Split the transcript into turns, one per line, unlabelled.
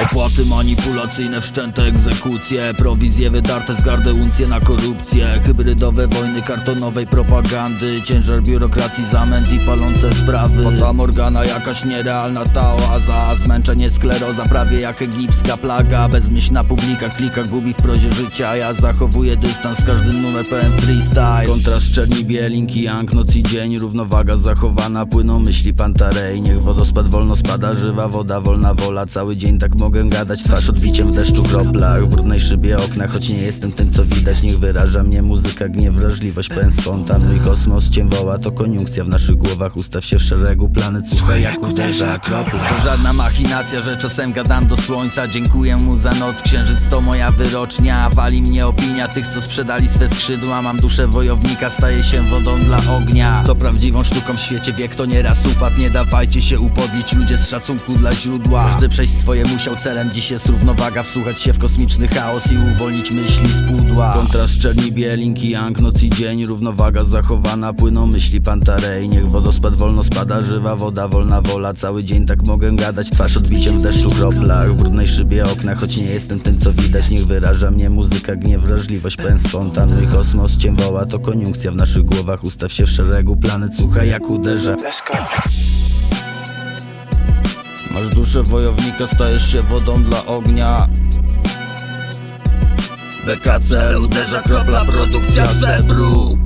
Opłaty manipulacyjne, wszczęte egzekucje Prowizje wydarte z gardę uncje na korupcję Hybrydowe wojny kartonowej propagandy Ciężar biurokracji, zamęt i palące sprawy. Fata Morgana, jakaś nierealna ta oaza Zmęczenie skleroza, prawie jak egipska plaga Bezmyślna publika, klika gubi w prozie życia Ja zachowuję dystans, każdy numer pełen freestyle. Kontrast czerni bielinki, Young, noc i dzień Równowaga zachowana, płyną myśli Pantarej Niech wodospad wolno spada, żywa woda, wolna wola Cały dzień tak mogę gadać, twarz odbiciem w deszczu kroplach W brudnej szybie okna, choć nie jestem tym co widać Niech wyraża mnie muzyka, gniew, wrażliwość, pełen spontan Mój kosmos cię woła, to koniunkcja w naszych głowach Ustaw się w szeregu planet, słuchaj jak uderza kropla. To żadna machinacja, że czasem gadam do słońca Dziękuję mu za noc, księżyc to moja wyrocznia Wali mnie opinia tych, co sprzedali swe skrzydła Mam duszę wojownika, staję się wodą dla ognia. Co prawdziwą sztuką w świecie wiek to nieraz upadł Nie dawajcie się upodlić, ludzie z szacunku dla źródła. Każdy przejść swoje musiał celem, dziś jest równowaga Wsłuchać się w kosmiczny chaos i uwolnić myśli z pudła. Kontrast czerni bielinki, Young, noc i dzień. Równowaga zachowana, płyną myśli Pantarej. Niech wodospad wolno spada, żywa woda, wolna wola. Cały dzień tak mogę gadać, twarz odbiciem w deszczu kroplach W brudnej szybie okna, choć nie jestem tym co widać. Niech wyraża mnie muzyka, gniew, wrażliwość, pełen spontan Mój kosmos cię woła, to koniunkcja w naszych głowach. Ustaw się w szeregu planet, słuchaj jak uderza.
Let's go.
Masz duszę wojownika, stajesz się wodą dla ognia. BKC uderza kropla, produkcja sebru